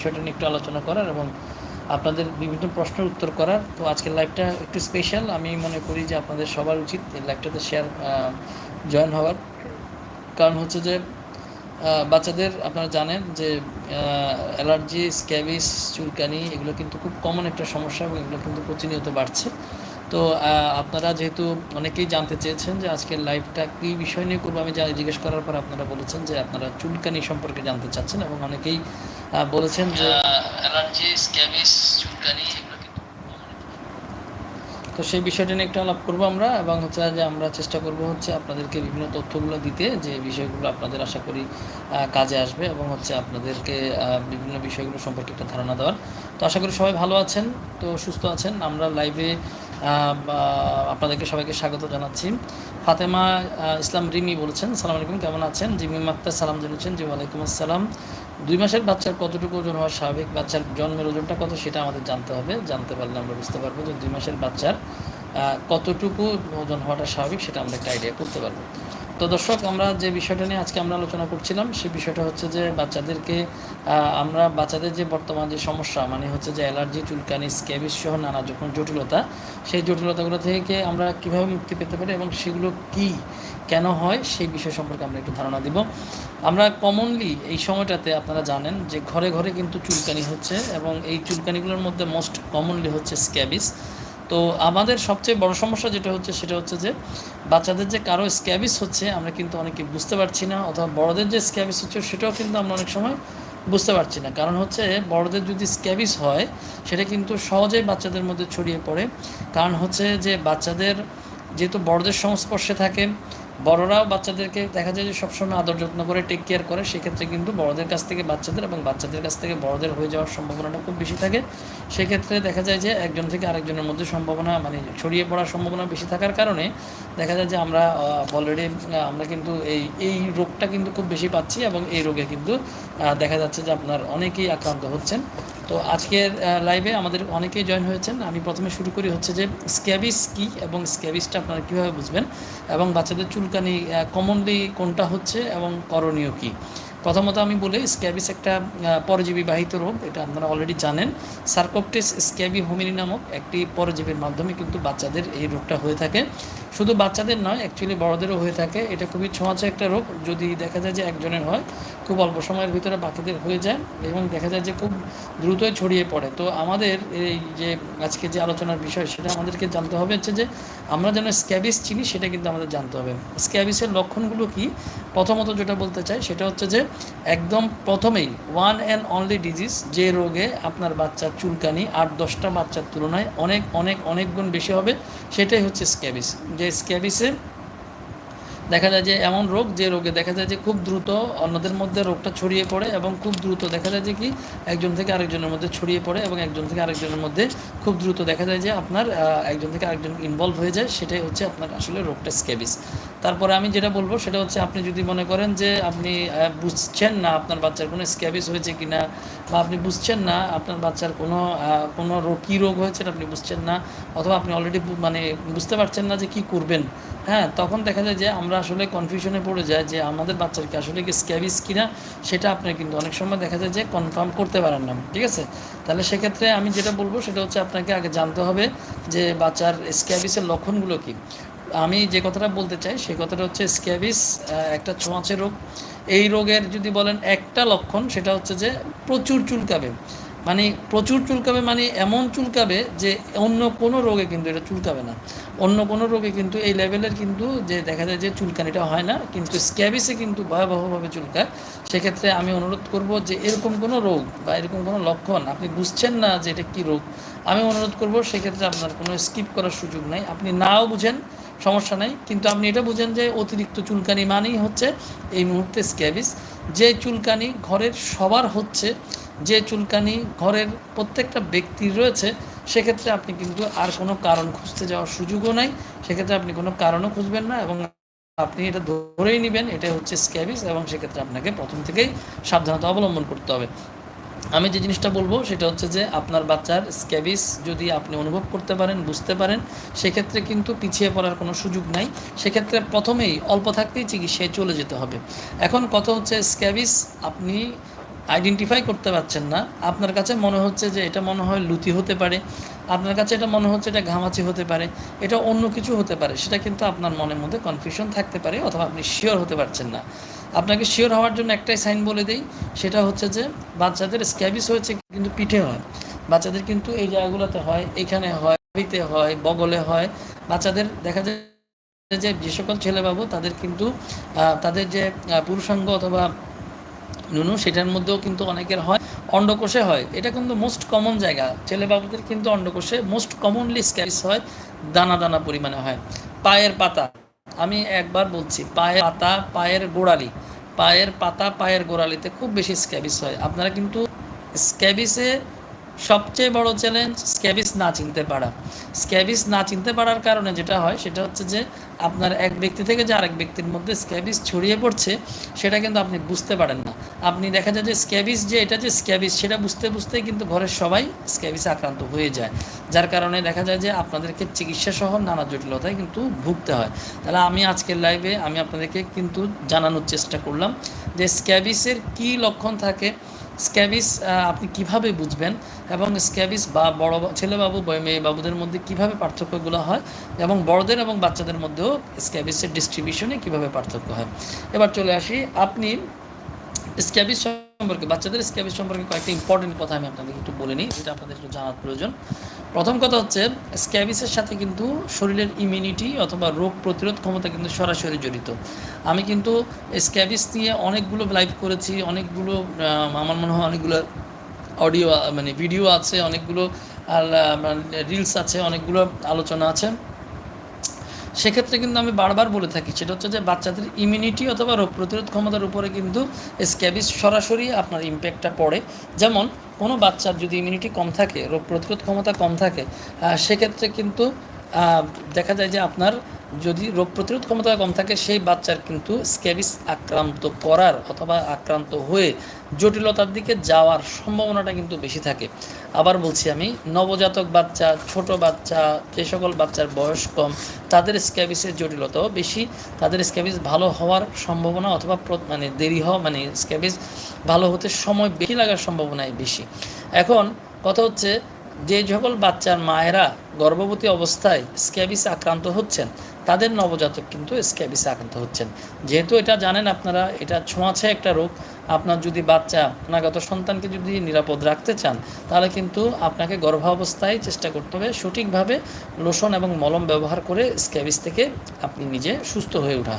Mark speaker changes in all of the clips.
Speaker 1: বিষয়টা নিয়ে একটু আলোচনা করার এবং আপনাদের বিভিন্ন প্রশ্নের উত্তর করার। তো আজকের লাইভটা একটু স্পেশাল আমি মনে করি যে আপনাদের সবার উচিত এই লাইভটাতে শেয়ার জয়েন হওয়ার। কারণ হচ্ছে যে বাচ্চাদের আপনারা জানেন যে অ্যালার্জি স্ক্যাবিস চুলকানি এগুলো কিন্তু খুব কমন একটা সমস্যা এবং এগুলো কিন্তু প্রতিনিয়ত বাড়ছে। তো আপনারা যেহেতু অনেকেই জানতে চেয়েছেন যে আজকের লাইভটা কী বিষয় নিয়ে করব আমি যা- জিজ্ঞেস করার পর আপনারা বলেছেন যে আপনারা চুলকানি সম্পর্কে জানতে চাচ্ছেন এবং অনেকেই বলেছেন যে অ্যালার্জি স্ক্যাবিস চুলকানি তো সেই বিষয়টা নিয়ে একটু আলাপ করব আমরা এবং হচ্ছে যে আমরা চেষ্টা করব হচ্ছে আপনাদেরকে বিভিন্ন তথ্যগুলো দিতে যে বিষয়গুলো আপনাদের আশা করি কাজে আসবে এবং হচ্ছে আপনাদেরকে বিভিন্ন বিষয়গুলো সম্পর্কে একটা ধারণা দেওয়ার। তো আশা করি সবাই ভালো আছেন তো সুস্থ আছেন। আমরা লাইভে আপনাদেরকে সবাইকে স্বাগত জানাচ্ছি। ফাতেমা ইসলাম রিমি বলছেন, সালাম আলাইকুম, কেমন আছেন? জিমি মাক্তার সালাম জানিয়েছেন জি ওয়ালাইকুম আসসালাম। দুই মাসের বাচ্চার কতটুকু ওজন হওয়া স্বাভাবিক? বাচ্চার জন্মের ওজনটা কত সেটা আমাদের জানতে হবে। জানতে পারলে আমরা বুঝতে পারব যে, দুই মাসের বাচ্চার কতটুকু ওজন হওয়াটা স্বাভাবিক সেটা আমরা একটা আইডিয়া করতে পারব। তো দর্শক, আমরা যে বিষয়টা নিয়ে আজকে আমরা আলোচনা করছিলাম সেই বিষয়টা হচ্ছে যে বাচ্চাদেরকে আমরা বাচ্চাদের যে বর্তমান যে সমস্যা মানে হচ্ছে যে অ্যালার্জি, চুলকানি স্ক্যাবিস সহ নানা যখন জটিলতা, সেই জটিলতাগুলো থেকে আমরা কীভাবে মুক্তি পেতে পারি এবং সেগুলো কি, কেন হয়, সেই বিষয় সম্পর্কে আমরা একটু ধারণা দিব। আমরা কমনলি এই সময়টাতে আপনারা জানেন যে ঘরে ঘরে কিন্তু চুলকানি হচ্ছে এবং এই চুলকানিগুলোর মধ্যে মোস্ট কমনলি হচ্ছে স্ক্যাবিস তো আমাদের সবচেয়ে বড় সমস্যা যেটা হচ্ছে সেটা হচ্ছে যে বাচ্চাদের যে কারও স্ক্যাবিস হচ্ছে, আমরা কিন্তু অনেকে বুঝতে পারছি না, অথবা বড়দের যে স্ক্যাবিস হচ্ছে সেটাও কিন্তু আমরা অনেক সময় বুঝতে পারছি না। কারণ হচ্ছে বড়দের যদি স্ক্যাবিস হয়, সেটা কিন্তু সহজেই বাচ্চাদের মধ্যে ছড়িয়ে পড়ে। কারণ হচ্ছে যে বাচ্চাদের যেহেতু বড়দের সংস্পর্শে থাকে বড়রাও বাচ্চাদেরকে দেখা যায় যে সবসময় আদর যত্ন করে টেক কেয়ার করে। সেক্ষেত্রে কিন্তু বড়দের কাছ থেকে বাচ্চাদের এবং বাচ্চাদের কাছ থেকে বড়দের হয়ে যাওয়ার সম্ভাবনাটা খুব বেশি থাকে। সেক্ষেত্রে দেখা যায় যে একজন থেকে আরেকজনের মধ্যে সম্ভাবনা মানে ছড়িয়ে পড়ার সম্ভাবনা বেশি থাকার কারণে দেখা যায় যে আমরা অলরেডি আমরা কিন্তু এই এই রোগটা কিন্তু খুব বেশি পাচ্ছি এবং এই রোগে কিন্তু দেখা যাচ্ছে যে আপনার অনেকেই আক্রান্ত হচ্ছেন। তো আজকের লাইভে আমাদের অনেকেই জয়েন হয়েছেন। আমি প্রথমে শুরু করি হচ্ছে যে স্ক্যাবিস কি এবং স্ক্যাবিসটা আপনারা কীভাবে বুঝবেন এবং বাচ্চাদের চুলকানি কমনলি কোনটা হচ্ছে এবং করণীয় কি? প্রথমত আমি বলি স্ক্যাবিস একটা পরজীবী বাহিত রোগ, এটা আপনারা অলরেডি জানেন। সার্কোপটিস স্ক্যাবি হোমিনি নামক একটি পরজীবীর মাধ্যমে কিন্তু বাচ্চাদের এই রোগটা হয়ে থাকে। শুধু বাচ্চাদের নয় অ্যাকচুয়ালি বড়দেরও হয়ে থাকে। এটা খুবই ছোঁয়াচে একটা রোগ, যদি দেখা যায় যে একজনের হয়, খুব অল্প সময়ের ভিতরে বাকিদের হয়ে যায় এবং দেখা যায় যে খুব দ্রুতই ছড়িয়ে পড়ে। তো আমাদের এই যে আজকে যে আলোচনার বিষয়, সেটা আমাদেরকে জানতে হবে হচ্ছে যে আমরা যেন স্ক্যাবিস চিনি, সেটা কিন্তু আমাদের জানতে হবে। স্ক্যাবিসের লক্ষণগুলো কি? প্রথমত যেটা বলতে চাই, সেটা হচ্ছে যে একদম প্রথমেই ওয়ান অ্যান্ড অনলি ডিজিজ যে রোগে আপনার বাচ্চার চুলকানি আট দশটা বাচ্চার তুলনায় অনেক অনেক অনেক গুণ বেশি হবে, সেটাই হচ্ছে স্ক্যাবিস। যে স্ক্যাবিসে দেখা যায় যে এমন রোগ যে রোগে দেখা যায় যে খুব দ্রুত অন্যদের মধ্যে রোগটা ছড়িয়ে পড়ে এবং খুব দ্রুত দেখা যায় যে কি একজন থেকে আরেকজনের মধ্যে ছড়িয়ে পড়ে এবং একজন থেকে আরেকজনের মধ্যে খুব দ্রুত দেখা যায় যে আপনার একজন থেকে আরেকজন ইনভলভ হয়ে যায়, সেটাই হচ্ছে আপনার আসলে রোগটা স্ক্যাবিস তারপরে আমি যেটা বলব সেটা হচ্ছে আপনি যদি মনে করেন যে আপনি বুঝছেন না আপনার বাচ্চার কোনো স্ক্যাবিস হয়েছে কি না বা আপনি বুঝছেন না, আপনার বাচ্চার কোনো কোনো রোগ কী রোগ হয়েছে আপনি বুঝছেন না, অথবা আপনি অলরেডি মানে বুঝতে পারছেন না যে কি করবেন। হ্যাঁ তখন দেখা যায় যে আমরা আসলে কনফিউশনে পড়ে যায় যে আমাদের বাচ্চার কি আসলে কি স্ক্যাবিস কিনা, সেটা আপনি কিন্তু অনেক সময় দেখা যায় যে কনফার্ম করতে পারেন না, ঠিক আছে? তাহলে সেক্ষেত্রে আমি যেটা বলব সেটা হচ্ছে আপনাকে আগে জানতে হবে যে বাচ্চার স্ক্যাবিসের লক্ষণগুলো কি। আমি যে কথাটা বলতে চাই সেই কথাটা হচ্ছে স্ক্যাবিস একটা ছোঁয়াচে রোগ। এই রোগের যদি বলেন একটা লক্ষণ, সেটা হচ্ছে যে প্রচুর চুলকাবে। মানে প্রচুর চুলকাবে মানে এমন চুলকাবে যে অন্য কোনো রোগে কিন্তু এটা চুলকাবে না। অন্য কোনো রোগে কিন্তু এই লেভেলের কিন্তু যে দেখা যায় যে চুলকানিটা হয় না, কিন্তু স্ক্যাবিসে কিন্তু ভয়াবহভাবে চুলকায়। সেক্ষেত্রে আমি অনুরোধ করব যে এরকম কোনো রোগ বা এরকম কোনো লক্ষণ আপনি বুঝছেন না যে এটা কী রোগ, আমি অনুরোধ করব সেক্ষেত্রে আপনার কোনো স্কিপ করার সুযোগ নাই। আপনি নাও বুঝেন সমস্যা নাই। কিন্তু আপনি এটা বুঝেন যে অতিরিক্ত চুলকানি মানেই হচ্ছে এই মুহূর্তে স্ক্যাবিস যে চুলকানি ঘরের সবার হচ্ছে, যে চুলকানি ঘরের প্রত্যেকটা ব্যক্তির রয়েছে, সেক্ষেত্রে আপনি কিন্তু আর কোনো কারণ খুঁজতে যাওয়ার সুযোগও নাই। সেক্ষেত্রে আপনি কোনো কারণও খুঁজবেন না এবং আপনি এটা ধরেই নেবেন এটা হচ্ছে স্ক্যাবিস এবং সেক্ষেত্রে আপনাকে প্রথম থেকেই সাবধানতা অবলম্বন করতে হবে। আমি যে জিনিসটা বলব, সেটা হচ্ছে যে আপনার বাচ্চার স্ক্যাবিস যদি আপনি অনুভব করতে পারেন, বুঝতে পারেন, সেক্ষেত্রে কিন্তু পিছিয়ে পড়ার কোনো সুযোগ নাই। সেক্ষেত্রে প্রথমেই অল্প থাকতেই চিকিৎসায় চলে যেতে হবে। এখন কথা হচ্ছে স্ক্যাবিস আপনি আইডেন্টিফাই করতে পারছেন না। আপনার কাছে মনে হচ্ছে যে এটা মনে হয় লুতি হতে পারে। আপনার কাছে এটা মনে হচ্ছে এটা ঘামাচি হতে পারে। এটা অন্য কিছু হতে পারে। সেটা কিন্তু আপনার মনের মধ্যে কনফিউশন থাকতে পারে অথবা আপনি শিওর হতে পারছেন না। আপনাকে শিওর হওয়ার জন্য একটাই সাইন বলে দেই, সেটা হচ্ছে যে বাচ্চাদের স্ক্যাবিস হয়েছে কিন্তু পিঠে হয়। বাচ্চাদের কিন্তু এই জায়গাগুলোতে হয়, এখানে হয় পিতে হয়, বগলে হয়। বাচ্চাদের দেখা যায় যে যে সকল ছেলেবাবু তাদের কিন্তু তাদের যে পুরুষাঙ্গ অথবা নুনু, সেটার মধ্যেও কিন্তু অনেকের হয়, অন্ডকোষে হয়। এটা কিন্তু মোস্ট কমন জায়গা। ছেলেবাবুদের কিন্তু অন্ডকোষে মোস্ট কমনলি স্ক্যাবিস হয়, দানা দানা পরিমাণে হয়। পায়ের পাতা। আমি একবার বলছি, পায়ের পাতা পায়ের গোড়ালি। পায়ের পাতা পায়ের গোড়ালিতে খুব বেশি স্ক্যাবিস হয়। আপনারা কিন্তু স্ক্যাবিসে সবচেয়ে বড় চ্যালেঞ্জ স্ক্যাবিস না চিনতে পারা। স্ক্যাবিস না চিনতে পারার কারণে যেটা হয়, সেটা হচ্ছে যে আপনার এক ব্যক্তি থেকে যে আরেক ব্যক্তির মধ্যে স্ক্যাবিস ছড়িয়ে পড়ছে, সেটা কিন্তু আপনি বুঝতে পারেন না। আপনি দেখা যায় যে স্ক্যাবিস যে, এটা যে স্ক্যাবিস সেটা বুঝতে বুঝতেই কিন্তু ঘরের সবাই স্ক্যাবিসে আক্রান্ত হয়ে যায়। যার কারণে দেখা যায় যে আপনাদেরকে চিকিৎসা সহ নানা জটিলতায় কিন্তু ভুগতে হয়। তাহলে আমি আজকের লাইভে আমি আপনাদেরকে কিন্তু জানানোর চেষ্টা করলাম যে স্ক্যাবিসের কি লক্ষণ থাকে স্ক্যাবিস আপনি কীভাবে বুঝবেন? এবং স্ক্যাবিস বা বড় ছেলেবাবু মেয়ে বাবুদের মধ্যে কীভাবে পার্থক্যগুলো হয়? এবং বড়দের এবং বাচ্চাদের মধ্যেও স্ক্যাবিসের ডিস্ট্রিবিউশনে কীভাবে পার্থক্য হয়? এবার চলে আসি, আপনি স্ক্যাবিস সম্পর্কে, বাচ্চাদের স্ক্যাবিস সম্পর্কে কয়েকটা ইম্পর্টেন্ট কথা আমি আপনাদের একটু বলে নিই, যেটা আপনাদের একটু জানার প্রয়োজন। প্রথম কথা হচ্ছে স্ক্যাবিসের সাথে কিন্তু শরীরের ইমিউনিটি অথবা রোগ প্রতিরোধ ক্ষমতা কিন্তু সরাসরি জড়িত। আমি কিন্তু স্ক্যাবিস নিয়ে অনেকগুলো লাইভ করেছি, অনেকগুলো আমার মনে হয় অনেকগুলো অডিও মানে ভিডিও আছে, অনেকগুলো রিলস আছে, অনেকগুলো আলোচনা আছে। সেক্ষেত্রে কিন্তু আমি বারবার বলে থাকি, সেটা হচ্ছে যে বাচ্চাদের ইমিউনিটি অথবা রোগ প্রতিরোধ ক্ষমতার উপরে কিন্তু স্ক্যাবিস সরাসরি আপনার ইম্প্যাক্টটা পড়ে। যেমন, কোনো বাচ্চার যদি ইমিউনিটি কম থাকে, রোগ প্রতিরোধ ক্ষমতা কম থাকে সেক্ষেত্রে কিন্তু দেখা যায় যে আপনার যদি রোগ প্রতিরোধ ক্ষমতা কম থাকে, সেই বাচ্চার কিন্তু স্ক্যাবিস আক্রান্ত করার অথবা আক্রান্ত হয়ে জটিলতার দিকে যাওয়ার সম্ভাবনাটা কিন্তু বেশি থাকে। আবার বলছি আমি, নবজাতক বাচ্চা, ছোট বাচ্চা, যে সকল বাচ্চার বয়স কম, তাদের স্ক্যাবিসের জটিলতাও বেশি, তাদের স্ক্যাবিস ভালো হওয়ার সম্ভাবনা অথবা মানে দেরি হওয়া মানে স্ক্যাবিস ভালো হতে সময় বেশি লাগার সম্ভাবনাই বেশি। এখন কথা হচ্ছে, যে সকল বাচ্চার মায়েরা গর্ভবতী অবস্থায় স্ক্যাবিস আক্রান্ত হচ্ছেন, তাদের নবজাতক কিন্তু স্ক্যাবিসে আক্রান্ত হচ্ছেন। যেহেতু এটা জানেন আপনারা, এটা ছোঁয়াছে একটা রোগ আপনার যদি বাচ্চা, অনাগত সন্তানকে যদি নিরাপদ রাখতে চান, তাহলে কিন্তু আপনাকে গর্ভাবস্থায় চেষ্টা করতে হবে সঠিকভাবে লোশন এবং মলম ব্যবহার করে স্ক্যাবিস থেকে আপনি নিজে সুস্থ হয়ে ওঠা।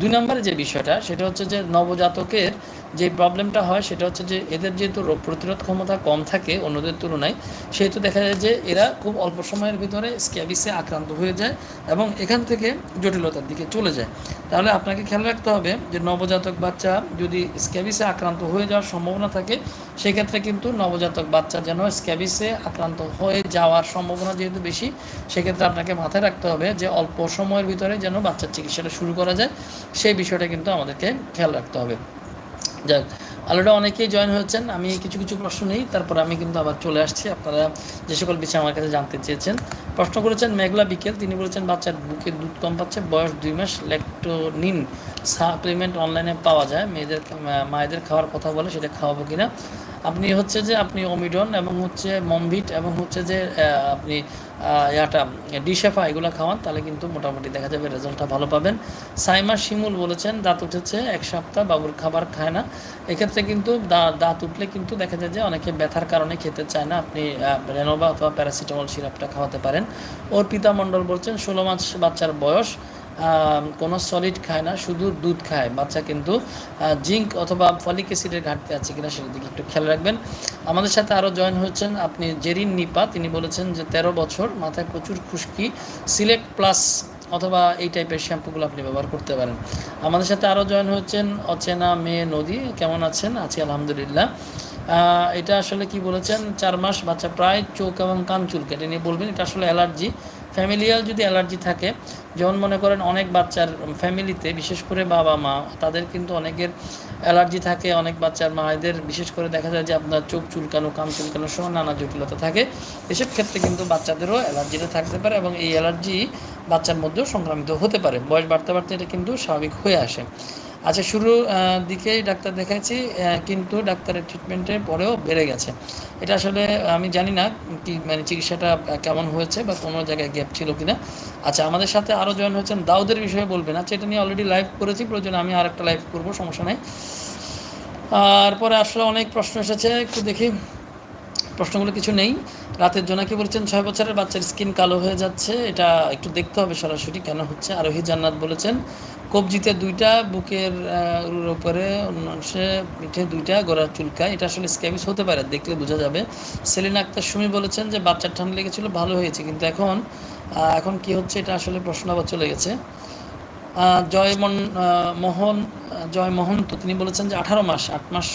Speaker 1: দুই নম্বরে যে বিষয়টা, সেটা হচ্ছে যে নবজাতকের যে প্রবলেমটা হয়, সেটা হচ্ছে যে এদের যেহেতু রোগ প্রতিরোধ ক্ষমতা কম থাকে অন্যদের তুলনায়, সেহেতু দেখা যায় যে এরা খুব অল্প সময়ের ভিতরে স্ক্যাবিসে আক্রান্ত হয়ে যায় এবং এখান থেকে জটিলতার দিকে চলে যায়। তাহলে আপনাকে খেয়াল রাখতে হবে যে নবজাতক বাচ্চা যদি স্ক্যাবিসে আক্রান্ত হয়ে যাওয়ার সম্ভাবনা থাকে, সেক্ষেত্রে কিন্তু নবজাতক বাচ্চা যেন স্ক্যাবিসে আক্রান্ত হয়ে যাওয়ার সম্ভাবনা যেহেতু বেশি, সেক্ষেত্রে আপনাকে মাথায় রাখতে হবে যে অল্প সময়ের ভিতরে যেন বাচ্চার চিকিৎসাটা শুরু করা যায়, সেই বিষয়টা কিন্তু আমাদেরকে খেয়াল রাখতে হবে। যাক অলরেডি অনেকেই জয়েন হয়েছেন, আমি কিছু কিছু প্রশ্ন নেই, তারপর আমি কিন্তু আবার চলে আসছি। আপনারা যে সকল বিষয় আমার কাছে জানতে চেয়েছেন, প্রশ্ন করেছেন, মেঘলা বিকেল, তিনি বলেছেন, বাচ্চার বুকে দুধ কম পাচ্ছে, বয়স দুই মাস ল্যাক্টোনিন সাপ্লিমেন্ট অনলাইনে পাওয়া যায়, মেয়েদের মায়েদের খাওয়ার কথা বলে, সেটা খাওয়াবো কিনা? আপনি হচ্ছে যে আপনি ওমিডন এবং হচ্ছে মমভিট এবং হচ্ছে যে আপনি ইয়াটা ডিশেফা এগুলো খাওয়ান, তাহলে কিন্তু মোটামুটি দেখা যাবে রেজাল্টটা ভালো পাবেন। সাইমা শিমুল বলেছেন, দাঁত উঠেছে, এক সপ্তাহ বাবুর খাবার খায় না। এক্ষেত্রে কিন্তু দাঁত উঠলে কিন্তু দেখা যায় যে অনেকে ব্যথার কারণে খেতে চায় না। আপনি রেনোভা অথবা প্যারাসিটামল সিরাপটা খাওয়াতে পারেন। ওর পিতা মণ্ডল বলছেন, ষোলো মাস বাচ্চার বয়স। কোনো সলিড খায় না, শুধু দুধ খায়। বাচ্চা কিন্তু জিঙ্ক অথবা ফলিক অ্যাসিডের ঘাটতি আছে কিনা সেটার দিকে একটু খেয়াল রাখবেন। আমাদের সাথে আরও জয়েন হয়েছেন আপনি জেরিন নিপা। তিনি বলেছেন যে তেরো বছর, মাথায় প্রচুর খুশকি। সিলেক্ট প্লাস অথবা এই টাইপের শ্যাম্পুগুলো আপনি ব্যবহার করতে পারেন। আমাদের সাথে আরও জয়েন হচ্ছেন অচেনা মেয়ে নদী। কেমন আছেন? আছি আলহামদুলিল্লাহ। এটা আসলে কি বলেছেন? চার মাস বাচ্চা প্রায় চোখ এবং কান চুল কেটে নিয়ে বলবেন, এটা আসলে অ্যালার্জি। ফ্যামিলিয়াল যদি অ্যালার্জি থাকে, যেমন মনে করেন অনেক বাচ্চার ফ্যামিলিতে, বিশেষ করে বাবা মা, তাদের কিন্তু অনেকের অ্যালার্জি থাকে, অনেক বাচ্চার মায়েদের, বিশেষ করে দেখা যায় যে আপনার চোখ চুলকানো কাম চুলকানো সহ নানা জটিলতা থাকে। এসব ক্ষেত্রে কিন্তু বাচ্চাদেরও অ্যালার্জিটা থাকতে পারে এবং এই অ্যালার্জি বাচ্চার মধ্যেও সংক্রামিত হতে পারে। বয়স বাড়তে বাড়তে এটা কিন্তু স্বাভাবিক হয়ে আসে। আচ্ছা শুরু দিকেই ডাক্তার দেখাইছি কিন্তু ডাক্তারের ট্রিটমেন্টের পরেও বেড়ে গেছে। এটা আসলে আমি জানি না কি মানে চিকিৎসাটা কেমন হয়েছে বা কোনো জায়গায় গ্যাপ ছিল কি না আচ্ছা আমাদের সাথে আরও জয়েন হয়েছেন দাউদের বিষয়ে বলবেন। আচ্ছা এটা নিয়ে অলরেডি লাইভ করেছি, প্রয়োজন আমি আর একটা লাইভ করব, সমস্যা নেই। আর পরে আসলে অনেক প্রশ্ন এসেছে, একটু দেখি। প্রশ্নগুলো কিছু নেই। রাতের জন্য কি বলছেন, ছয় বছরের বাচ্চার স্কিন কালো হয়ে যাচ্ছে, এটা একটু দেখতে হবে সরাসরি কেন হচ্ছে। আরোহী জান্নাত বলেছেন কবজিতে দুইটা, বুকের উপরে অংশে পিঠে দুইটা গোড়ার চুলকা। এটা আসলে স্ক্যাবিস হতে পারে, দেখলে বোঝা যাবে। সেলিন আক্তার সুমি বলেছেন যে, বাচ্চার ঠান্ডা লেগেছিলো, ভালো হয়েছে। কিন্তু এখন এখন কি হচ্ছে, এটা আসলে প্রশ্ন আবার চলে গেছে। জয়মন মোহন জয় মহন্ত তিনি বলেছেন যে, আঠারো মাস, আট মাস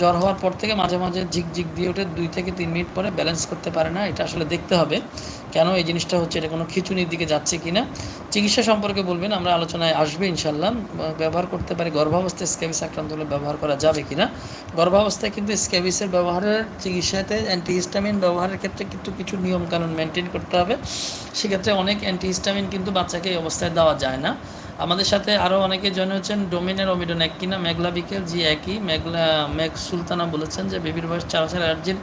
Speaker 1: জ্বর হওয়ার পর থেকে মাঝে মাঝে ঝিকঝিক দিয়ে ওঠে, দুই থেকে তিন মিনিট পরে ব্যালেন্স করতে পারে না, এটা আসলে দেখতে হবে। কেন এই জিনিসটা হচ্ছে, এটা কোনো খিচুনির দিকে যাচ্ছে কি না চিকিৎসা সম্পর্কে বলবেন, আমরা আলোচনায় আসবে ইনশাল্লাহ ব্যবহার করতে পারি, গর্ভাবস্থায় স্ক্যাবিস আক্রান্ত হলে ব্যবহার করা যাবে কি না গর্ভাবস্থায় কিন্তু স্ক্যাবিসের ব্যবহারের, চিকিৎসাতে অ্যান্টিহিস্টামিন ব্যবহারের ক্ষেত্রে কিন্তু কিছু নিয়মকানুন মেনটেন করতে হবে। সেক্ষেত্রে অনেক অ্যান্টিহিস্টামিন কিন্তু বাচ্চাকে এই অবস্থায় দেওয়া যায় না। আমাদের সাথে আরও অনেকে জয়েন হচ্ছেন ডোমিনের অমিডন এক কিনা মেঘলা বিকেল, জি একই, মেঘলা, মেঘ সুলতানা বলেছেন যে বেবির বয়স চার বছর, অ্যালার্জির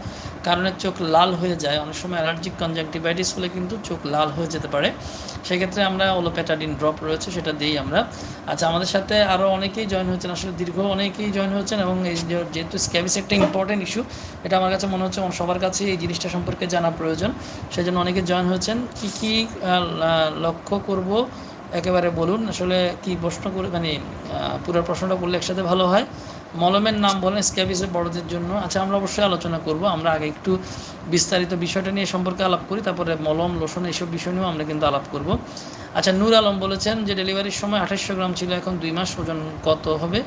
Speaker 1: কারণে চোখ লাল হয়ে যায়। অনেক সময় অ্যালার্জিক কনজাংটিভাইটিস হলে কিন্তু চোখ লাল হয়ে যেতে পারে। সেক্ষেত্রে আমরা ওলোপ্যাটাডিন ড্রপ রয়েছে, সেটা দিই আমরা। আচ্ছা আমাদের সাথে আরও অনেকেই জয়েন হচ্ছেন আসলে দীর্ঘ অনেকেই জয়েন হচ্ছেন এবং এই যেহেতু স্ক্যাবিস একটা ইম্পর্টেন্ট ইস্যু এটা আমার কাছে মনে হচ্ছে সবার কাছে এই জিনিসটা সম্পর্কে জানা প্রয়োজন। সেই জন্য অনেকে জয়েন হচ্ছেন কী কী লক্ষ্য করব? একেবারে বলুন, আসলে কি প্রশ্ন করে মানে পুরো প্রশ্নটা বললে একসাথে ভালো হয়। মলমের নাম বলেন, স্ক্যাবিসের বড়দের জন্য। আচ্ছা আমরা অবশ্যই আলোচনা করব। আমরা আগে একটু বিস্তারিত বিষয়টা নিয়ে সম্পর্কে আলাপ করি, তারপরে মলম, লোশন এইসব বিষয় নিয়েও আমরা কিন্তু আলাপ করব। আচ্ছা নূর আলম বলেছেন যে ডেলিভারির সময় আঠাশশো গ্রাম ছিল, এখন দুই মাস ওজন কত হবে?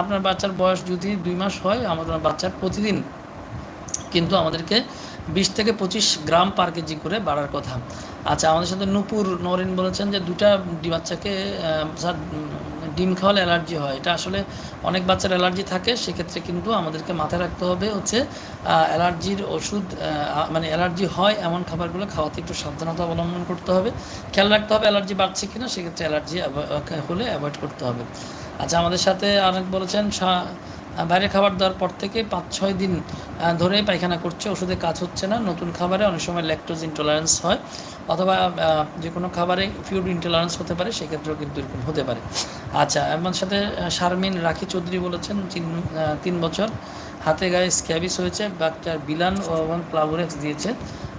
Speaker 1: আপনার বাচ্চার বয়স যদি দুই মাস হয়, আমাদের বাচ্চার প্রতিদিন কিন্তু আমাদেরকে বিশ থেকে পঁচিশ গ্রাম পার কেজি করে বাড়ার কথা। আচ্ছা আমাদের সাথে নূপুর নরিন বলেছেন যে দুটা বাচ্চাকে ডিম খাওয়ালে অ্যালার্জি হয়। এটা আসলে অনেক বাচ্চার অ্যালার্জি থাকে, সেক্ষেত্রে কিন্তু আমাদেরকে মাথায় রাখতে হবে হচ্ছে অ্যালার্জির ওষুধ মানে অ্যালার্জি হয় এমন খাবারগুলো খাওয়াতে একটু সাবধানতা অবলম্বন করতে হবে। খেয়াল রাখতে হবে অ্যালার্জি বাড়ছে কিনা, সেক্ষেত্রে অ্যালার্জি হলে অ্যাভয়েড করতে হবে। আচ্ছা আমাদের সাথে অনেক বলেছেন বাইরে খাবার দেওয়ার পর থেকে পাঁচ, ছয় দিন ধরে পায়খানা করছে, ওষুধে কাজ হচ্ছে না। নতুন খাবারে অনেক সময় ল্যাকটোজ ইন্টলারেন্স হয় অথবা যে কোনো খাবারে ফিউড ইন্টলারেন্স হতে পারে, সেক্ষেত্রেও কিন্তু এরকম হতে পারে। আচ্ছা আমার সাথে শারমিন রাখি চৌধুরী বলেছেন, তিন তিন বছর। হাতে গায়ে স্ক্যাবিস হয়েছে বাচ্চার বিলান এবং প্লাবোরেক্স দিয়েছে।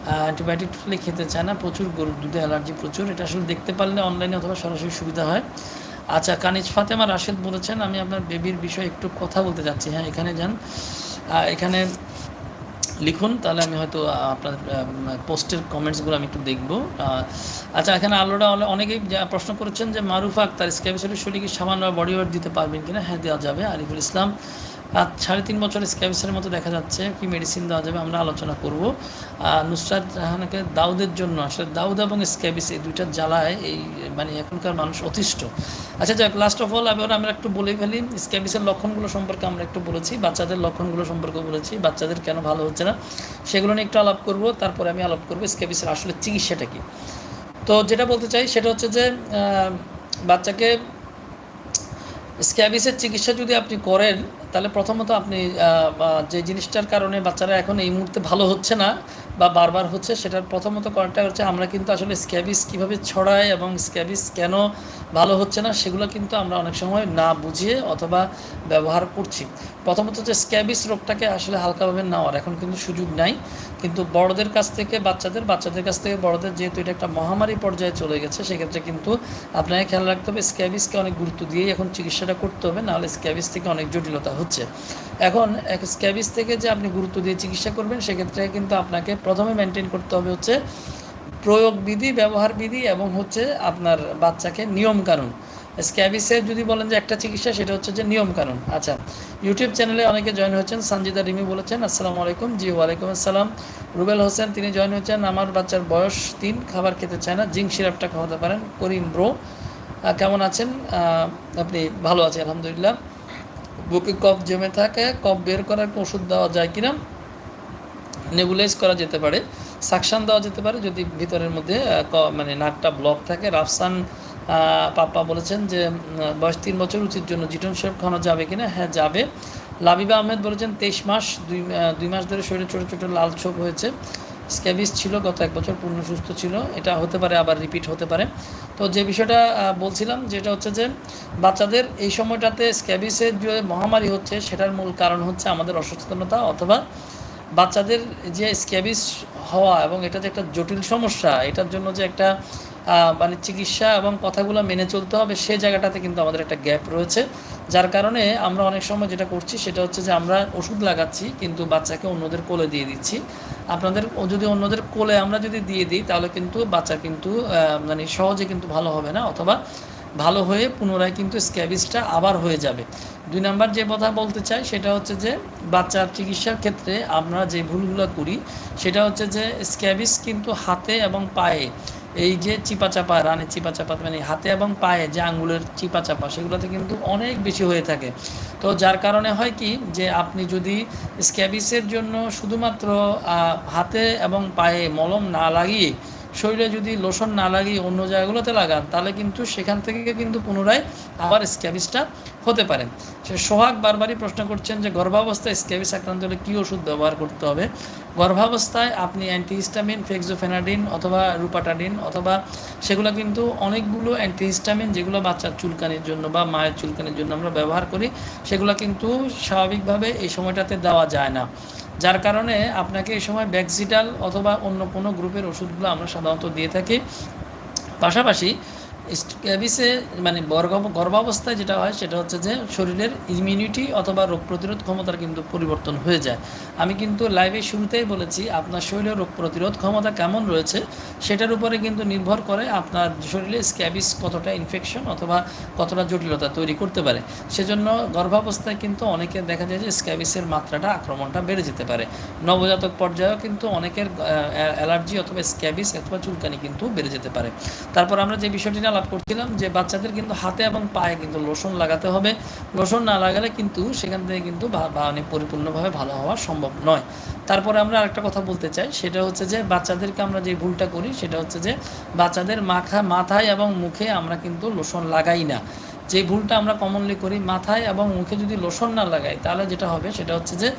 Speaker 1: অ্যান্টিবায়োটিক খেতে চায় না, প্রচুর গরুর দুধে অ্যালার্জি প্রচুর। এটা আসলে দেখতে পারলে অনলাইনে অথবা সরাসরি সুবিধা হয়। আচ্ছা কানিজ ফাতেমা রাশেদ বলেছেন, আমি আপনার বেবির বিষয়ে একটু কথা বলতে চাচ্ছি হ্যাঁ এখানে যান। এখানে লিখুন, তাহলে আমি হয়তো আপনার পোস্টের কমেন্টসগুলো আমি একটু দেখব। আচ্ছা এখানে আলোটা অনেকেই প্রশ্ন করেছেন যে, মারুফ আক্তার শরীর কি সামান্য বডি ওয়েট দিতে পারবেন কিনা? হ্যাঁ দেওয়া যাবে, আরিফুল ইসলাম। আর সাড়ে তিন বছর স্ক্যাবিসের মতো দেখা যাচ্ছে কি মেডিসিন দেওয়া যাবে, আমরা আলোচনা করব। নুসরাত জাহানাকে দাউদের জন্য, আসলে দাউদ এবং স্ক্যাবিস এই দুইটা জ্বালায় এই মানে এখনকার মানুষ অতিষ্ঠ। আচ্ছা যাক লাস্ট অফ অল এবার আমরা একটু বলে ফেলি, স্ক্যাবিসের লক্ষণগুলো সম্পর্কে আমরা একটু বলেছি, বাচ্চাদের লক্ষণগুলো সম্পর্কে বলেছি, বাচ্চাদের কেন ভালো হচ্ছে না, সেগুলো নিয়ে একটু আলাপ করব, তারপরে আমি আলাপ করব স্ক্যাবিসের আসলে চিকিৎসাটা কি। তো যেটা বলতে চাই সেটা হচ্ছে যে বাচ্চাকে স্ক্যাবিসের চিকিৎসা যদি আপনি করেন তাহলে প্রথমত আপনি যে জিনিসটার কারণে বাচ্চারা এখন এই মুহূর্তে ভালো হচ্ছে না বা বারবার হচ্ছে, সেটার প্রথমত কয়েকটা হচ্ছে আমরা কিন্তু আসলে স্ক্যাবিস কীভাবে ছড়াই এবং স্ক্যাবিস কেন ভালো হচ্ছে না, সেগুলো কিন্তু আমরা অনেক সময় না বুঝিয়ে অথবা ব্যবহার করছি। প্রথমত যে স্ক্যাবিস রোগটাকে আসলে হালকাভাবে নেওয়ার এখন কিন্তু সুযোগ নাই। কিন্তু বড়দের কাছ থেকে, বাচ্চাদের বাচ্চাদের কাছ থেকে বড়দের যেহেতু এটা একটা মহামারী পর্যায়ে চলে গেছে, সেক্ষেত্রে কিন্তু আপনাকে খেয়াল রাখতে হবে স্ক্যাবিসকে অনেক গুরুত্ব দিয়েই এখন চিকিৎসাটা করতে হবে, নাহলে স্ক্যাবিস থেকে অনেক জটিলতা হচ্ছে। এখন স্ক্যাবিস থেকে যে আপনি গুরুত্ব দিয়ে চিকিৎসা করবেন, সেক্ষেত্রে কিন্তু আপনাকে প্রথমে মেনটেন করতে হবে হচ্ছে প্রয়োগ বিধি ব্যবহার বিধি এবং হচ্ছে আপনার বাচ্চাকে নিয়ম নিয়মকানুন। স্ক্যাবিসে যদি বলেন যে একটা চিকিৎসা, সেটা হচ্ছে যে নিয়মকানুন। আচ্ছা ইউটিউব চ্যানেলে অনেকে জয়েন হয়েছেন। সঞ্জিদা রিমি বলেছেন, আসসালামু আলাইকুম। জি, ওয়ালাইকুম আসসালাম। রুবেল হোসেন, তিনি জয়েন হয়েছেন। আমার বাচ্চার বয়স তিন, খাবার খেতে চায় না। জিঙ্ক সিরাপটা খাওয়াতে পারেন। করিম ব্রো কেমন আছেন? আপনি ভালো আছেন, আলহামদুলিল্লাহ। বুকে কফ জমে থাকে, কফ বের করার ওষুধ দেওয়া যায় কিনা? নেবুলাইজ করা যেতে পারে। সাকশান দেওয়া যেতে পারে, যদি ভিতরের মধ্যে মানে নাকটা ব্লক থাকে। রাফসান পাপ্পা বলেছেন যে বয়স তিন বছর উচিত জন্য জিটন সাহেব খাওয়ানো যাবে কিনা? হ্যাঁ যাবে। লাবিবা আহমেদ বলেছেন তেইশ মাস, দুই দুই মাস ধরে শরীরে ছোটো ছোটো লাল ছোপ হয়েছে। স্ক্যাবিস ছিল, গত এক বছর পূর্ণ সুস্থ ছিল। এটা হতে পারে, আবার রিপিট হতে পারে। তো যে বিষয়টা বলছিলাম, যেটা হচ্ছে যে, বাচ্চাদের এই সময়টাতে স্ক্যাবিসের যে মহামারী হচ্ছে, সেটার মূল কারণ হচ্ছে আমাদের অসচেতনতা অথবা বাচ্চাদের যে স্ক্যাবিস হওয়া এবং এটা যে একটা জটিল সমস্যা, এটার জন্য যে একটা মানে চিকিৎসা এবং কথাগুলো মেনে চলতে হবে, সে জায়গাটাতে কিন্তু আমাদের একটা গ্যাপ রয়েছে। যার কারণে আমরা অনেক সময় যেটা করছি, সেটা হচ্ছে যে আমরা ওষুধ লাগাচ্ছি, কিন্তু বাচ্চাকে অন্যদের কোলে দিয়ে দিচ্ছি। আপনাদের যদি অন্যদের কোলে আমরা যদি দিয়ে দিই, তাহলে কিন্তু বাচ্চা কিন্তু মানে সহজে কিন্তু ভালো হবে না, অথবা ভালো হয়ে পুনরায় কিন্তু স্ক্যাবিসটা আবার হয়ে যাবে। দুই নাম্বার যে কথা বলতে চাই, সেটা হচ্ছে যে বাচ্চার চিকিৎসার ক্ষেত্রে আমরা যে ভুলগুলো করি, সেটা হচ্ছে যে স্ক্যাবিস কিন্তু হাতে এবং পায়ে এই যে চিপা চাপা রানের চিপা চাপা মানে হাতে এবং পায়ে যে আঙ্গুলের চিপা চাপা সেগুলোতে কিন্তু অনেক বেশি হয়ে থাকে। তো যার কারণে হয় কি যে আপনি যদি স্ক্যাবিসের জন্য শুধুমাত্র হাতে এবং পায়ে মলম না লাগিয়ে শরীরে যদি লোশন না লাগিয়ে অন্য জায়গাগুলোতে লাগান, তাহলে কিন্তু সেখান থেকে কিন্তু পুনরায় আবার স্ক্যাবিসটা হতে পারে। সে সোহাগ বারবারই প্রশ্ন করছেন যে, গর্ভাবস্থায় স্ক্যাবিস আক্রান্ত হলে কী ওষুধ ব্যবহার করতে হবে? গর্ভাবস্থায় আপনি অ্যান্টিহিস্টামিন ফেক্সোফেনাডিন অথবা রুপাটাডিন অথবা সেগুলো কিন্তু অনেকগুলো অ্যান্টিহিস্টামিন যেগুলো বাচ্চার চুলকানির জন্য বা মায়ের চুলকানির জন্য আমরা ব্যবহার করি, সেগুলো কিন্তু স্বাভাবিকভাবে এই সময়টাতে দেওয়া যায় না। যার কারণে আপনাকে এই সময় ব্যাক্সিটাল অথবা অন্য কোনো গ্রুপের ওষুধগুলো আমরা সাধারণত দিয়ে থাকি। পাশাপাশি স্ক্যাবিসে মানে গর্ভ- গর্ভাবস্থায় যেটা হয়, সেটা হচ্ছে যে শরীরের ইমিউনিটি অথবা রোগ প্রতিরোধ ক্ষমতার কিন্তু পরিবর্তন হয়ে যায়। আমি কিন্তু লাইভের শুরুতেই বলেছি, আপনার শরীরে রোগ প্রতিরোধ ক্ষমতা কেমন রয়েছে, সেটার উপরে কিন্তু নির্ভর করে আপনার শরীরে স্ক্যাবিস কতটা ইনফেকশন অথবা কতটা জটিলতা তৈরি করতে পারে। সেজন্য গর্ভাবস্থায় কিন্তু অনেকে দেখা যায় যে স্ক্যাবিসের মাত্রাটা, আক্রমণটা বেড়ে যেতে পারে। নবজাতক পর্যায়েও কিন্তু অনেকের অ্যালার্জি অথবা স্ক্যাবিস অথবা চুলকানি কিন্তু বেড়ে যেতে পারে। তারপর আমরা যে বিষয়টি আলাপ করছিলাম যে বাচ্চাদের কিন্তু হাতে এবং পায়ে কিন্তু লোশন লাগাতে হবে। লোশন না লাগালে কিন্তু সেখান থেকে কিন্তু মানে পরিপূর্ণভাবে ভালো হওয়া সম্ভব নয়। তারপরে আমরা আরেকটা কথা বলতে চাই, সেটা হচ্ছে যে বাচ্চাদেরকে আমরা যে ভুলটা করি, সেটা হচ্ছে যে বাচ্চাদের মাথা মাথায় এবং মুখে আমরা কিন্তু লোশন লাগাই না। যে ভুলটা আমরা কমনলি করি, মাথায় এবং মুখে যদি লোশন না লাগাই, তাহলে যেটা হবে সেটা হচ্ছে যে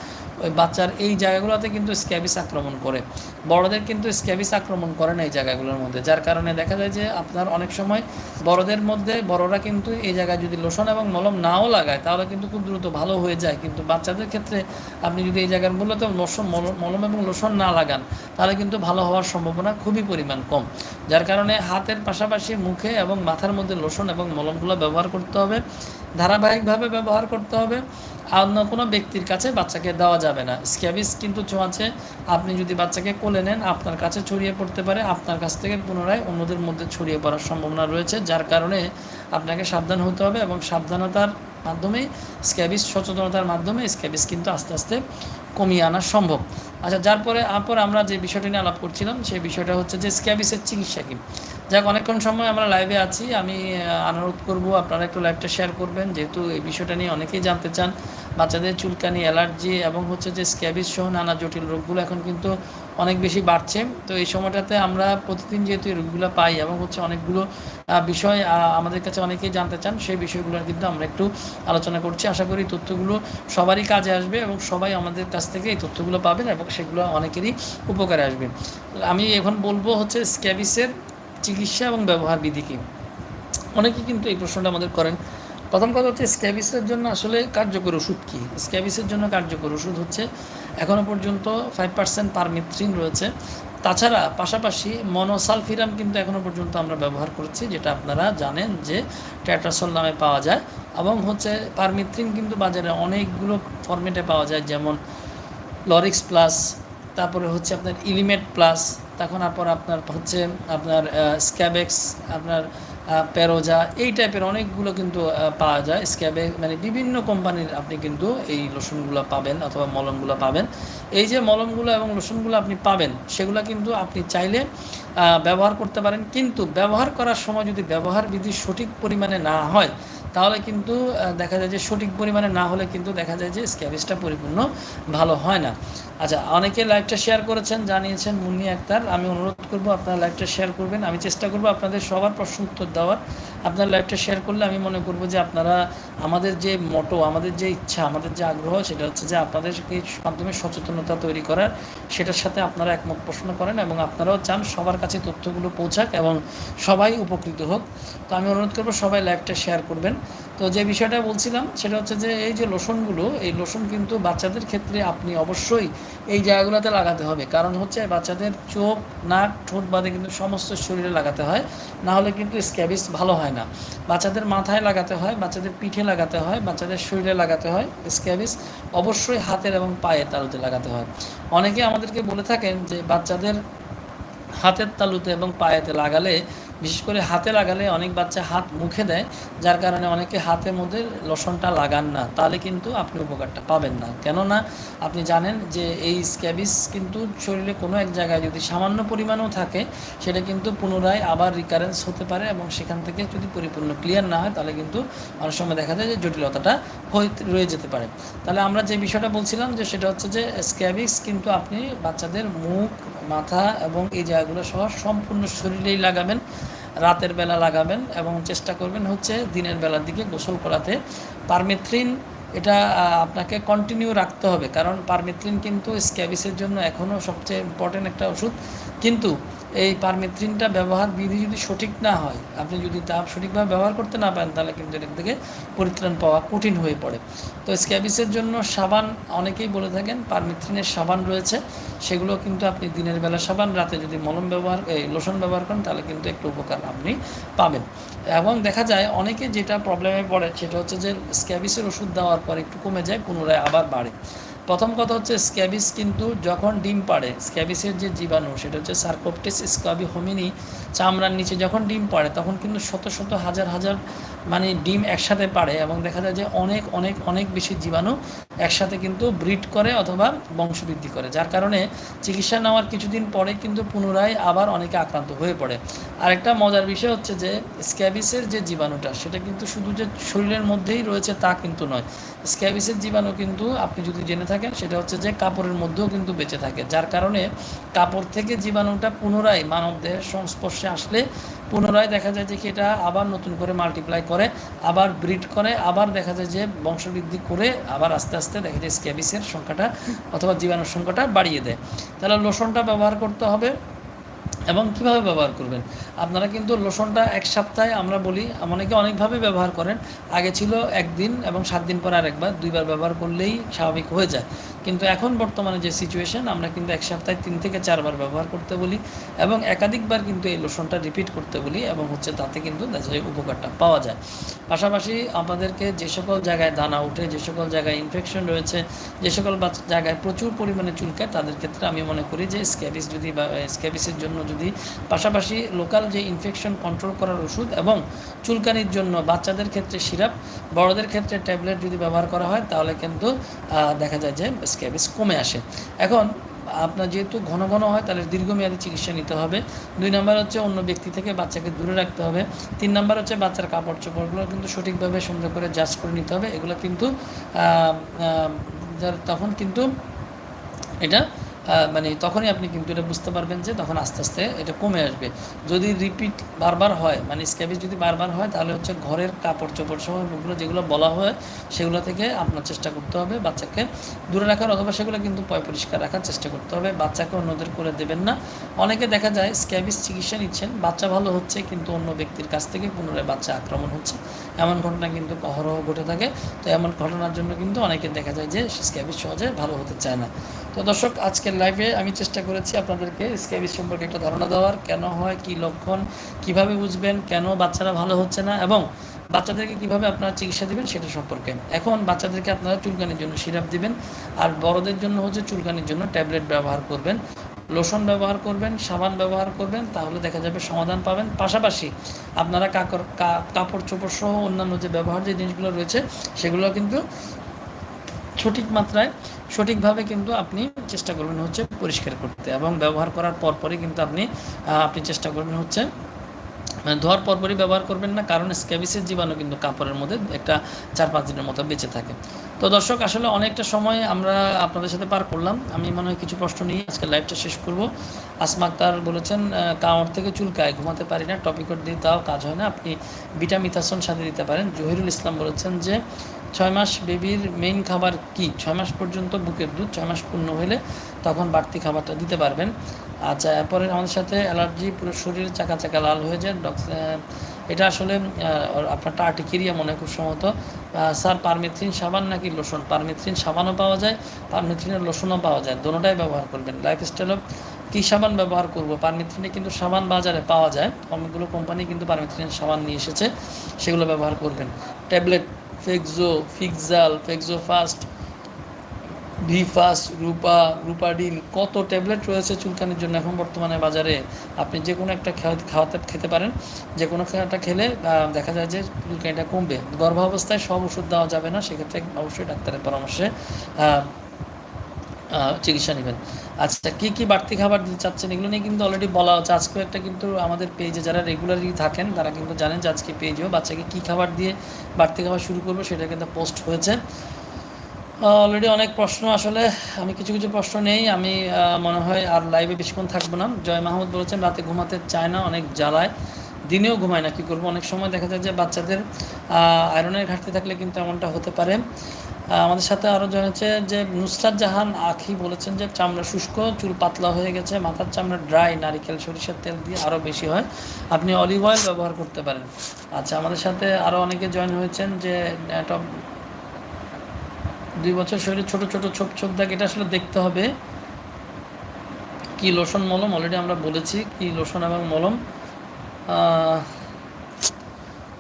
Speaker 1: ওই বাচ্চার এই জায়গাগুলোতে কিন্তু স্ক্যাবিস আক্রমণ করে। বড়দের কিন্তু স্ক্যাবিস আক্রমণ করে না এই জায়গাগুলোর মধ্যে, যার কারণে দেখা যায় যে আপনার অনেক সময় বড়দের মধ্যে বড়রা কিন্তু এই জায়গায় যদি লোশন এবং মলম নাও লাগায়, তাহলে কিন্তু খুব দ্রুত ভালো হয়ে যায়। কিন্তু বাচ্চাদের ক্ষেত্রে আপনি যদি এই জায়গার মূলত লোশন মলম এবং লোশন না লাগান, তাহলে কিন্তু ভালো হওয়ার সম্ভাবনা খুবই পরিমাণ কম। যার কারণে হাতের পাশাপাশি মুখে এবং মাথার মধ্যে লোশন এবং মলমগুলো ব্যবহার করতে হবে, ধারাবাহিকভাবে ব্যবহার করতে হবে। অন্য কোনো ব্যক্তির কাছে বাচ্চাকে দেওয়া যাবে না। স্ক্যাবিস কিন্তু ছোঁয়াচে আপনি যদি বাচ্চাকে কোলে নেন, আপনার কাছে ছড়িয়ে পড়তে পারে, আপনার কাছ থেকে পুনরায় অন্যদের মধ্যে ছড়িয়ে পড়ার সম্ভাবনা রয়েছে, যার কারণে আপনাকে সাবধান হতে হবে এবং সাবধানতার মাধ্যমে, স্ক্যাবিস সচেতনতার মাধ্যমে, স্ক্যাবিস কিন্তু আস্তে আস্তে কমিয়ে আনা সম্ভব। আচ্ছা যার পরে, তারপর আমরা যে বিষয়টি নিয়ে আলাপ করছিলাম, সেই বিষয়টা হচ্ছে যে স্ক্যাবিসের চিকিৎসা কি যাক, অনেকক্ষণ সময় আমরা লাইভে আছি। আমি অনুরোধ করব। আপনারা একটু লাইভটা শেয়ার করবেন। যেহেতু এই বিষয়টা নিয়ে অনেকেই জানতে চান, বাচ্চাদের চুলকানি, অ্যালার্জি এবং হচ্ছে যে স্ক্যাবিস সহ নানা জটিল রোগগুলো, এখন কিন্তু অনেক বেশি বাড়ছে। তো এই সময়টাতে আমরা প্রতিদিন যেহেতু এই রোগগুলো পাই এবং হচ্ছে অনেকগুলো বিষয় আমাদের কাছে অনেকেই জানতে চান, সেই বিষয়গুলো কিন্তু আমরা একটু আলোচনা করছি। আশা করি তথ্যগুলো সবারই কাজে আসবে এবং সবাই আমাদের কাছ থেকে এই তথ্যগুলো পাবেন এবং সেগুলো অনেকেরই উপকারে আসবে। আমি এখন বলব হচ্ছে স্ক্যাবিসের চিকিৎসা এবং ব্যবহার বিধি কী? অনেকে কিন্তু এই প্রশ্নটা আমাদের করেন। প্রথম কথা হচ্ছে স্ক্যাবিসের জন্য আসলে কার্যকর ওষুধ কী? স্ক্যাবিসের জন্য কার্যকর ওষুধ হচ্ছে এখনও পর্যন্ত ফাইভ পার্সেন্ট পারমিথ্রিন রয়েছে। তাছাড়া পাশাপাশি মনোসালফিরাম কিন্তু এখনও পর্যন্ত আমরা ব্যবহার করছি, যেটা আপনারা জানেন যে ট্যাট্রাসল নামে পাওয়া যায়। এবং হচ্ছে পারমিথ্রিন কিন্তু বাজারে অনেকগুলো ফরম্যাটে পাওয়া যায়, যেমন লরিক্স প্লাস তারপরে হচ্ছে আপনার ইলিমেট প্লাস তখন তারপর আপনার হচ্ছে আপনার স্ক্যাবেক্স আপনার প্যারোজা এই টাইপের অনেকগুলো কিন্তু পাওয়া যায়। স্ক্যাবে মানে বিভিন্ন কোম্পানির আপনি কিন্তু এই লোশনগুলো পাবেন অথবা মলমগুলো পাবেন। এই যে মলমগুলো এবং লোশনগুলো আপনি পাবেন, সেগুলো কিন্তু আপনি চাইলে ব্যবহার করতে পারেন। কিন্তু ব্যবহার করার সময় যদি ব্যবহার বিধি সঠিক পরিমাণে না হয়, তাহলে কিন্তু দেখা যায় যে সঠিক পরিমাণে না হলে কিন্তু দেখা যায় যে স্ক্যাবেজটা পরিপূর্ণ ভালো হয় না। আচ্ছা অনেকে লাইভটা শেয়ার করেছেন, জানিয়েছেন মুন্নি আক্তার। আমি অনুরোধ করব, আপনারা লাইভটা শেয়ার করবেন। আমি চেষ্টা করব আপনাদের সবার প্রশ্ন উত্তর দেওয়ার। আপনার লাইভটা শেয়ার করলে আমি মনে করব যে আপনারা আমাদের যে মোটো আমাদের যে ইচ্ছা, আমাদের যে আগ্রহ, সেটা হচ্ছে যে আপনাদেরকে মাধ্যমে সচেতনতা তৈরি করার। সেটার সাথে আপনারা একমত প্রশ্ন করেন এবং আপনারাও চান সবার কাছে তথ্যগুলো পৌঁছাক এবং সবাই উপকৃত হোক। তো আমি অনুরোধ করব সবাই লাইভটা শেয়ার করবেন। তো যে বিষয়টা বলছিলাম, সেটা হচ্ছে যে এই যে লোশনগুলো, এই লোশন কিন্তু বাচ্চাদের ক্ষেত্রে আপনি অবশ্যই এই জায়গাগুলোতে লাগাতে হবে। কারণ হচ্ছে বাচ্চাদের চোখ, নাক, ঠোঁট বাদে কিন্তু সমস্ত শরীরে লাগাতে হয়। না হলে কিন্তু স্ক্যাবিস ভালো হয় না। বাচ্চাদের মাথায় লাগাতে হয়, বাচ্চাদের পিঠে লাগাতে হয়, বাচ্চাদের শরীরে লাগাতে হয়। স্ক্যাবিস অবশ্যই হাতের এবং পায়ের তালুতে লাগাতে হয়। অনেকে আমাদেরকে বলে থাকেন যে বাচ্চাদের হাতের তালুতে এবং পায়েতে লাগালে বিশেষ করে হাতে লাগালে অনেক বাচ্চা হাত মুখে দেয়, যার কারণে অনেকে হাতের মধ্যে লোশনটা লাগান না, তাহলে কিন্তু আপনি উপকারটা পাবেন না। কেননা আপনি জানেন যে এই স্ক্যাবিস কিন্তু শরীরে কোনো এক জায়গায় যদি সামান্য পরিমাণেও থাকে, সেটা কিন্তু পুনরায় আবার রিকারেন্স হতে পারে এবং সেখান থেকে যদি পরিপূর্ণ ক্লিয়ার না হয়, তাহলে কিন্তু অনেক সময় দেখা যায় যে জটিলতাটা হয়ে, রয়ে যেতে পারে। তাহলে আমরা যে বিষয়টা বলছিলাম যে সেটা হচ্ছে যে স্ক্যাবিস কিন্তু আপনি বাচ্চাদের মুখ, মাথা এবং এই জায়গাগুলো সহ সম্পূর্ণ শরীরেই লাগাবেন। রাতের বেলা লাগাবেন এবং চেষ্টা করবেন হচ্ছে দিনের বেলার দিকে গোসল করাতে। পারমেথ্রিন, এটা আপনাকে কন্টিনিউ রাখতে হবে। কারণ পারমেথ্রিন কিন্তু স্ক্যাবিসের জন্য এখনও সবচেয়ে ইম্পর্টেন্ট একটা ওষুধ। কিন্তু এই পারমেথ্রিনটা ব্যবহার বিধি যদি সঠিক না হয়, আপনি যদি তা সঠিকভাবে ব্যবহার করতে না পারেন, তাহলে কিন্তু এটার থেকে পরিত্রাণ পাওয়া কঠিন হয়ে পড়ে। তো স্ক্যাবিসের জন্য সাবান, অনেকেই বলে থাকেন পারমেথ্রিনের সাবান রয়েছে, সেগুলো কিন্তু আপনি দিনের বেলা সাবান, রাতে যদি মলম ব্যবহার এই লোশন ব্যবহার করেন, তাহলে কিন্তু একটু উপকার আপনি পাবেন। এবং দেখা যায় অনেকে যেটা প্রবলেমে পড়ে, সেটা হচ্ছে যে স্ক্যাবিসের ওষুধ দেওয়ার পর একটু কমে যায়, পুনরায় আবার বাড়ে। প্রথম কথা হচ্ছে স্ক্যাবিস কিন্তু যখন ডিম পাড়ে, স্ক্যাবিসের যে জীবাণু, সেটা হচ্ছে সার্কোপটিস স্কাবি হোমিনি চামড়ার নিচে যখন ডিম পাড়ে, তখন কিন্তু শত শত হাজার হাজার মানে ডিম একসাথে পাড়ে এবং দেখা যায় যে অনেক অনেক অনেক বেশি জীবাণু একসাথে কিন্তু ব্রিড করে অথবা বংশবৃদ্ধি করে, যার কারণে চিকিৎসা নেওয়ার কিছুদিন পরে কিন্তু পুনরায় আবার অনেকে আক্রান্ত হয়ে পড়ে। আরেকটা মজার বিষয় হচ্ছে যে, স্ক্যাবিসের যে জীবাণুটা, সেটা কিন্তু শুধু যে শরীরের মধ্যেই রয়েছে তা কিন্তু নয়। স্ক্যাবিসের জীবাণু কিন্তু আপনি যদি জেনে থাকেন, সেটা হচ্ছে যে কাপড়ের মধ্যেও কিন্তু বেঁচে থাকে, যার কারণে কাপড় থেকে জীবাণুটা পুনরায় মানবদেহের সংস্পর্শে আসলে পুনরায় দেখা যায় যে কি এটা আবার নতুন করে মাল্টিপ্লাই করে, আবার ব্রিড করে, আবার দেখা যায় যে বংশবৃদ্ধি করে, আবার আস্তে আস্তে দেখা যায় স্ক্যাবিসের সংখ্যাটা অথবা জীবাণুর সংখ্যাটা বাড়িয়ে দেয়। তাহলে লোশনটা ব্যবহার করতে হবে। এবং কীভাবে ব্যবহার করবেন? আপনারা কিন্তু লোশনটা এক সপ্তাহে আমরা বলি, অনেকে অনেকভাবে ব্যবহার করেন। আগে ছিল একদিন এবং সাত দিন পর আরেকবার, দুইবার ব্যবহার করলেই স্বাভাবিক হয়ে যায়। কিন্তু এখন বর্তমানে যে সিচুয়েশন আমরা কিন্তু এক সপ্তাহে তিন থেকে চারবার ব্যবহার করতে বলি এবং একাধিকবার কিন্তু এই লোশনটা রিপিট করতে বলি এবং হচ্ছে তাতে কিন্তু উপকারটা পাওয়া যায়। পাশাপাশি আমাদেরকে যে সকল জায়গায় দানা উঠে, যে সকল জায়গায় ইনফেকশন রয়েছে, যে সকল জায়গায় প্রচুর পরিমাণে চুলকায়, তাদের ক্ষেত্রে আমি মনে করি যে স্ক্যাবিস যদি বা স্ক্যাবিসের জন্য যদি, পাশাপাশি লোকাল যে ইনফেকশন কন্ট্রোল করার ওষুধ এবং চুলকানির জন্য বাচ্চাদের ক্ষেত্রে সিরাপ, বড়দের ক্ষেত্রে ট্যাবলেট যদি ব্যবহার করা হয়, তাহলে কিন্তু দেখা যায় যে স্ক্যাবিস কমে আসে। এখন, আপনার যেহেতু ঘন ঘন হয়, তাহলে দীর্ঘমেয়াদী চিকিৎসা নিতে হবে। দুই নম্বর হচ্ছে অন্য ব্যক্তি থেকে বাচ্চাকে দূরে রাখতে হবে। তিন নম্বর হচ্ছে বাচ্চার কাপড় চোপড়গুলো কিন্তু সঠিকভাবে সুন্দর করে জাজ করে নিতে হবে। এগুলো কিন্তু তখন কিন্তু এটা মানে তখনই আপনি কিন্তু এটা বুঝতে পারবেন যে তখন আস্তে আস্তে এটা কমে আসবে। যদি রিপিট বারবার হয় মানে স্ক্যাবিজ যদি বারবার হয়, তাহলে হচ্ছে ঘরের কাপড় চোপড় সহ যেগুলো বলা হয়, সেগুলো থেকে আপনার চেষ্টা করতে হবে। বাচ্চাকে দূরে রাখার অথবা সেগুলো কিন্তু পয় পরিষ্কার রাখার চেষ্টা করতে হবে। বাচ্চাকে অন্যদের করে দেবেন না। অনেকে দেখা যায় স্ক্যাবিজ চিকিৎসা নিচ্ছেন, বাচ্চা ভালো হচ্ছে কিন্তু অন্য ব্যক্তির কাছ থেকে পুনরায় বাচ্চা আক্রমণ হচ্ছে। এমন ঘটনা কিন্তু অহরহ ঘটে থাকে। তো এমন ঘটনার জন্য কিন্তু অনেকে দেখা যায় যে স্ক্যাবিজ সহজে ভালো হতে চায় না। তো দর্শক আজকের লাইভে আমি চেষ্টা করেছি আপনাদেরকে স্ক্যাবিস সম্পর্কে একটা ধারণা দেওয়ার, কেন হয়, কি লক্ষণ, কীভাবে বুঝবেন, কেন বাচ্চারা ভালো হচ্ছে না এবং বাচ্চাদেরকে কীভাবে আপনারা চিকিৎসা দেবেন সেটা সম্পর্কে। এখন বাচ্চাদেরকে আপনারা চুলকানির জন্য সিরাপ দিবেন আর বড়দের জন্য হচ্ছে চুলকানির জন্য ট্যাবলেট ব্যবহার করবেন। লোশন ব্যবহার করবেন, সাবান ব্যবহার করবেন, তাহলে দেখা যাবে সমাধান পাবেন। পাশাপাশি আপনারা কাকর কাপড় চোপড় সহ অন্যান্য যে ব্যবহার যে জিনিসগুলো রয়েছে, সেগুলো কিন্তু সঠিক মাত্রায়, সঠিকভাবে কিন্তু আপনি চেষ্টা করবেন হচ্ছে পরিষ্কার করতে এবং ব্যবহার করার পরপরই কিন্তু আপনি আপনি চেষ্টা করবেন হচ্ছে মানে ধোয়ার পরপরই ব্যবহার করবেন না, কারণ স্ক্যাবিসের জীবাণু কিন্তু কাপড়ের মধ্যে একটা চার পাঁচ দিনের মতো বেঁচে থাকে। তো দর্শক, আসলে অনেকটা সময় আমরা আপনাদের সাথে পার করলাম। আমি মনে হয় কিছু প্রশ্ন নিয়ে আজকে লাইভটা শেষ করব। আসমা আক্তার বলেছেন কামড় থেকে চুলকায়, ঘুমাতে পারি না, টপিকট দিয়ে তাও কাজ হয় না, আপনি বিটামিথাসন সাথে দিতে পারেন। জহিরুল ইসলাম বলেছেন যে ছয় মাস বেবির মেইন খাবার কি? ছয় মাস পর্যন্ত বুকের দুধ, ছয় মাস পূর্ণ হলে তখন বাড়তি খাবারটা দিতে পারবেন। আচ্ছা এরপরে আমাদের সাথে অ্যালার্জি, পুরো শরীর চাকা চাকা লাল হয়ে যায়। এটা আসলে আপনার টার্টিকেরিয়া মনে খুব সম্ভবত। স্যার পারমিথ্রিন সাবান নাকি লোশন? পারমিথ্রিন সাবানও পাওয়া যায় পারমিথ্রিনের লোশনও পাওয়া যায়। দোনোটাই ব্যবহার করবেন। লাইফস্টাইলও কী সাবান ব্যবহার করব? পারমিথ্রিনে কিন্তু সাবান বাজারে পাওয়া যায়। অনেকগুলো কোম্পানি কিন্তু পারমিথ্রিনের সাবান নিয়ে এসেছে, সেগুলো ব্যবহার করবেন। ট্যাবলেট ফেক্সো ফিক্সাল ফেক্সো ফাস্ট ভিফাস রূপা রূপাডিন কত ট্যাবলেট রয়েছে চুলকানির জন্য এখন বর্তমানে বাজারে? আপনি যে কোনো একটা খাওয়াতে, খেতে পারেন। যে কোনো একটা খেলে দেখা যায় যে চুলকানিটা কমবে। গর্ভাবস্থায় সব ওষুধ দেওয়া যাবে না, সেক্ষেত্রে অবশ্যই ডাক্তারের পরামর্শে চিকিৎসা নেবেন। আচ্ছা কী কী বাড়তি খাবার দিতে চাচ্ছেন? এগুলো নিয়ে কিন্তু অলরেডি বলা হচ্ছে। আজকেও একটা কিন্তু আমাদের পেজে যারা রেগুলারলি থাকেন, তারা কিন্তু জানেন যে আজকে পেজেও বাচ্চাকে কী খাবার দিয়ে বাড়তি খাবার শুরু করব সেটা কিন্তু পোস্ট হয়েছে। অলরেডি অনেক প্রশ্ন আসলে, আমি কিছু কিছু প্রশ্ন নেই। আমি মনে হয় আর লাইভে বেশিক্ষণ থাকব না। জয় মাহমুদ বলেছেন, রাতে ঘুমাতে চায় না, অনেক জ্বালায়। দিনেও ঘুমায় না, কী করব? অনেক সময় দেখা যায় যে বাচ্চাদের আয়রনের ঘাটতি থাকলে কিন্তু এমনটা হতে পারে। আমাদের সাথে আরও হচ্ছে যে নুসরাত জাহান আখি বলেছেন যে চামড়া শুষ্ক, চুল পাতলা হয়ে গেছে, মাথার চামড়া ড্রাই নারিকেল, সরিষার তেল দিয়ে আরও বেশি হয়। আপনি অলিভ অয়েল ব্যবহার করতে পারেন। আচ্ছা আমাদের সাথে আরও অনেকে জয়েন হয়েছেন যে একটা দুই বছর শরীরে ছোট ছোট ছোপ ছোপ দাগ, এটা আসলে দেখতে হবে। কি লোশন মলম? অলরেডি আমরা বলেছি কি লোশন এবং মলম।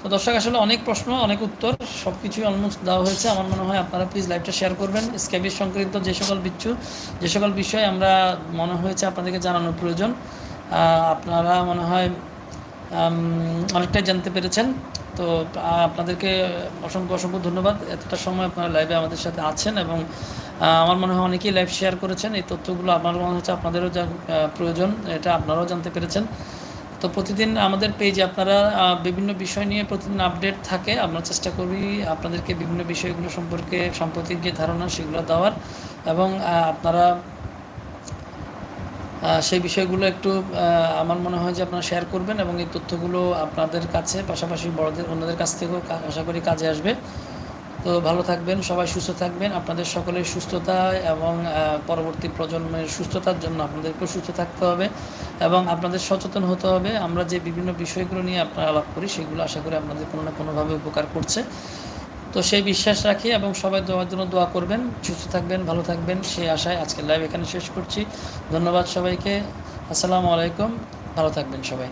Speaker 1: তো দর্শক, আসলে অনেক প্রশ্ন, অনেক উত্তর সব কিছুই অলমোস্ট দেওয়া হয়েছে। আমার মনে হয় আপনারা প্লিজ লাইভটা শেয়ার করবেন। স্ক্যাবিস সংক্রান্ত যে সকল বিচ্ছু, যে সকল বিষয় আমরা মনে হয়েছে আপনাদেরকে জানানোর প্রয়োজন আপনারা মনে হয় অনেকটাই জানতে পেরেছেন। তো আপনাদেরকে অসংখ্য অসংখ্য ধন্যবাদ। এতটা সময় আপনারা লাইভে আমাদের সাথে আছেন এবং আমার মনে হয় অনেকেই লাইভ শেয়ার করেছেন। এই তথ্যগুলো আমার মনে হচ্ছে আপনাদেরও যা প্রয়োজন। এটা আপনারাও জানতে পেরেছেন। তো প্রতিদিন আমাদের পেজে আপনারা বিভিন্ন বিষয় নিয়ে প্রতিদিন আপডেট থাকে। আমরা চেষ্টা করি আপনাদেরকে বিভিন্ন বিষয়গুলো সম্পর্কে, সাম্প্রতিক যে ধারণা সেগুলো দেওয়ার এবং আপনারা সেই বিষয়গুলো একটু আমার মনে হয় যে আপনারা শেয়ার করবেন এবং এই তথ্যগুলো আপনাদের কাছে, পাশাপাশি বড়দের, অন্যদের কাছ থেকেও আশা করি কাজে আসবে। তো ভালো থাকবেন, সবাই সুস্থ থাকবেন। আপনাদের সকলের সুস্থতা এবং পরবর্তী প্রজন্মের সুস্থতার জন্য আপনাদেরকেও সুস্থ থাকতে হবে এবং আপনাদের সচেতন হতে হবে। আমরা যে বিভিন্ন বিষয়গুলো নিয়ে আপনারা আলাপ করি, সেগুলো আশা করি আপনাদের কোনো না কোনোভাবে উপকার করছে। তো সেই বিশ্বাস রাখি এবং সবাই দোয়ার জন্য দোয়া করবেন। সুস্থ থাকবেন, ভালো থাকবেন। সেই আশায় আজকের লাইভ এখানে শেষ করছি। ধন্যবাদ সবাইকে। আসসালামু আলাইকুম। ভালো থাকবেন সবাই।